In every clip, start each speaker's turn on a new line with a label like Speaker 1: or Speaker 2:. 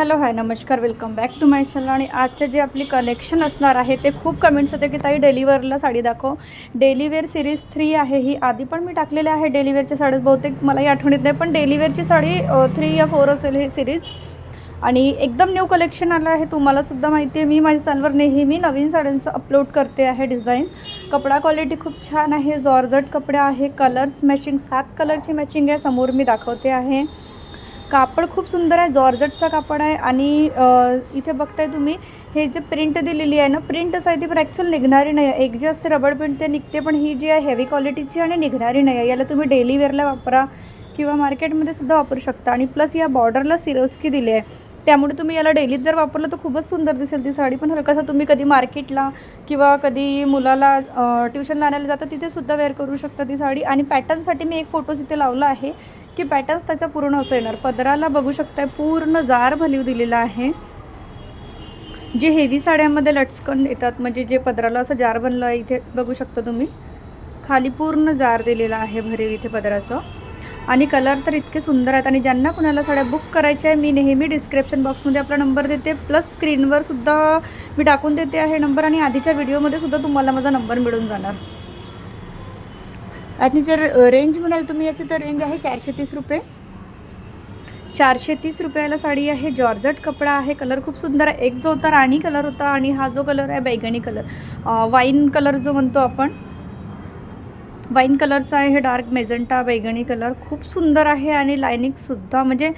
Speaker 1: Hello hi नमस्कार welcome back to my channel आणि आजचे जे आपली कलेक्शन असणार आहे ते खूप कमेंट्स होते की ताई डेलिवरला साडी दाखव. डेलीवेअर सिरीज थ्री आहे ही. आधी पण मी टाकलेली आहे डेलीवेअरच्या साडीत बहुतेक मलाही आठवणीत नाही पण डेलीवेअरची साडी थ्री या फोर असेल ही सिरीज आणि एकदम न्यू कलेक्शन आलं आहे तुम्हालासुद्धा माहिती आहे. मी माझ्या चॅनलवर नेहमी नवीन साड्यांचं अपलोड करते आहे डिझाईन्स कपडा क्वालिटी खूप छान आहे जॉर्जट कपडे आहे कलर्स मॅचिंग सात कलरची मॅचिंग आहे समोर मी दाखवते आहे. कापड खूप सुंदर आहे जॉर्जटचा कापड आहे आणि इथे बघताय तुम्ही हे जे प्रिंट दिलेली आहे ना प्रिंट असं आहे ती पण ॲक्च्युअल निघणारी नाही आहे. एक जी असते रबड प्रिंट ते निघते पण ही जी आहे हेवी क्वालिटीची आणि निघणारी नाही आहे. याला तुम्ही डेली वेअरला वापरा किंवा मार्केटमध्ये सुद्धा वापरू शकता. आणि प्लस या बॉर्डरला सिरोस्की दिली आहे. त्यामुळे तुम्ही याला डेलीत जर वापरलं तर खूपच सुंदर दिसेल ती साडी. पण हलकासा तुम्ही कधी मार्केटला किंवा कधी मुलाला ट्युशनला आणायला जाता तिथे सुद्धा वेअर करू शकता ती साडी. आणि पॅटर्नसाठी मी एक फोटोज इथे लावला आहे की पॅटर्न्स त्याचा पूर्ण असं येणार. पदराला बघू शकताय पूर्ण जार भलीव दिलेला आहे. जे हेवी साड्यांमध्ये लटकन येतात म्हणजे जे पदराला असं जार बनलं आहे इथे बघू शकता तुम्ही. खाली पूर्ण जार दिलेला आहे भरीव इथे पदराचं. आणि कलर तर इतके सुंदर आहेत. आणि ज्यांना कुणाला साड्या बुक करायच्या आहे मी नेहमी डिस्क्रिप्शन बॉक्समध्ये आपला नंबर देते. प्लस स्क्रीनवर सुद्धा मी टाकून देते आहे नंबर आणि आधीच्या व्हिडिओमध्ये सुद्धा तुम्हाला माझा नंबर मिळून जाणार. आणि जर रेंज म्हणाल तुम्ही याची तर रेंज आहे चारशे तीस रुपये. चारशे तीस रुपयाला साडी आहे. जॉर्जट कपडा आहे. कलर खूप सुंदर आहे. एक जो होता राणी कलर होता आणि हा जो कलर आहे बैगणी कलर वाईन कलर जो म्हणतो आपण वाईन कलरचा आहे हे डार्क मेजंटा बैगणी कलर खूप सुंदर आहे आणि लायनिंगसुद्धा म्हणजे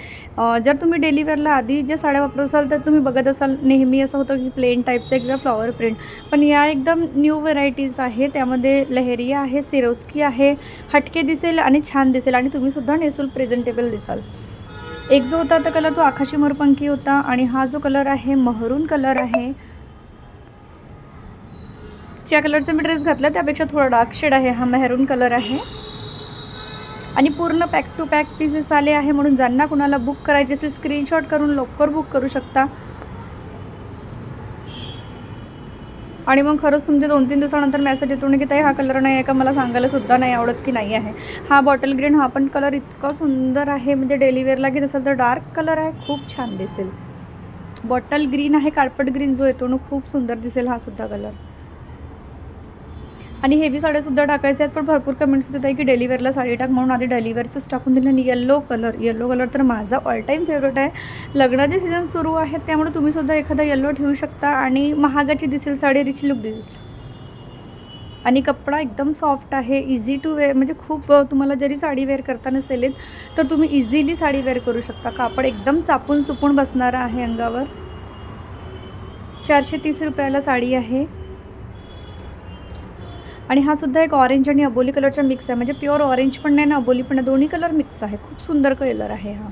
Speaker 1: जर तुम्ही डेली वेअरला आधी जे साड्या वापरत असाल तर तुम्ही बघत असाल नेहमी असं होतं की प्लेन टाईपचं किंवा फ्लॉवर प्रिंट पण या एकदम न्यू व्हरायटीज आहे त्यामध्ये लहेरिया आहे सिरोस्की आहे हटके दिसेल आणि छान दिसेल आणि तुम्हीसुद्धा नेसूल प्रेझेंटेबल दिसाल. एक जो होता तो कलर तो आकाशी मोरपंखी होता आणि हा जो कलर आहे महरून कलर आहे. ज्या कलरचा मी ड्रेस घातला त्यापेक्षा थोडा डार्क शेड आहे. हा मेहरून कलर आहे. आणि पूर्ण पॅक टू पॅक पीसेस आले आहे म्हणून ज्यांना कुणाला बुक करायचे असेल स्क्रीनशॉट करून लवकर बुक करू शकता. आणि मग खरंच तुमचे दोन तीन दिवसानंतर मॅसेज येतो ना की ताई हा कलर नाही आहे का? मला सांगायला सुद्धा नाही आवडत की नाही आहे. हा बॉटल ग्रीन हा पण कलर इतका सुंदर आहे. म्हणजे डेली वेअरला घेत असेल तर डार्क कलर आहे. खूप छान दिसेल. बॉटल ग्रीन आहे कार्पेट ग्रीन जो येतो ना खूप सुंदर दिसेल हा सुद्धा कलर आणि हेवी साड्यासुद्धा टाकायच्या आहेत पण भरपूर कमेंट्स होते की डेलिवेअरला साडी टाक म्हणून आधी डेलिवेअरचंच टाकून दिलं आणि येल्लो कलर येल्लो कलर तर माझा ऑल टाईम फेवरेट आहे. लग्नाचे सीझन सुरू आहेत त्यामुळे तुम्हीसुद्धा एखादा येल्लो ठेवू शकता आणि महागाची दिसेल साडी रिच लुक दिसेल. आणि कपडा एकदम सॉफ्ट आहे इझी टू वेअर म्हणजे खूप तुम्हाला जरी साडी वेअर करता नसेल तर तुम्ही इझिली साडी वेअर करू शकता. कापड एकदम चापून चुपून बसणारा आहे अंगावर. चारशे तीस रुपयाला साडी आहे. आणि हा सुद्धा एक ऑरेंज आणि अबोली कलरचा मिक्स आहे. म्हणजे प्युअर ऑरेंज पण नाही ना अबोली पण दोन्ही कलर मिक्स आहे. खूप सुंदर कलर आहे हा.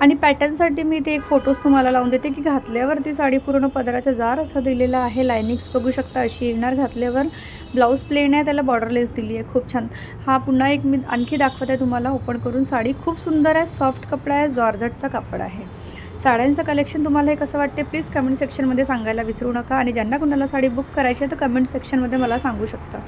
Speaker 1: आणि पॅटर्नसाठी मी ते एक फोटोज तुम्हाला लावून देते की घातल्यावरती साडी पूर्ण पदराचा जार असा दिलेला आहे. लायनिंग्स बघू शकता अशी येणार. घातल्यावर ब्लाऊज प्लेन आहे त्याला बॉर्डरलेस दिली आहे. खूप छान. हा पुन्हा एक मी आणखी दाखवत आहे तुम्हाला. ओपन करून साडी खूप सुंदर आहे. सॉफ्ट कपडा आहे. जॉर्जटचा कापड आहे. साड्यांचं कलेक्शन तुम्हाला हे कसं वाटते प्लीज कमेंट सेक्शनमध्ये सांगायला विसरू नका. आणि ज्यांना कुणाला साडी बुक करायची आहे तर कमेंट सेक्शनमध्ये मला सांगू शकता.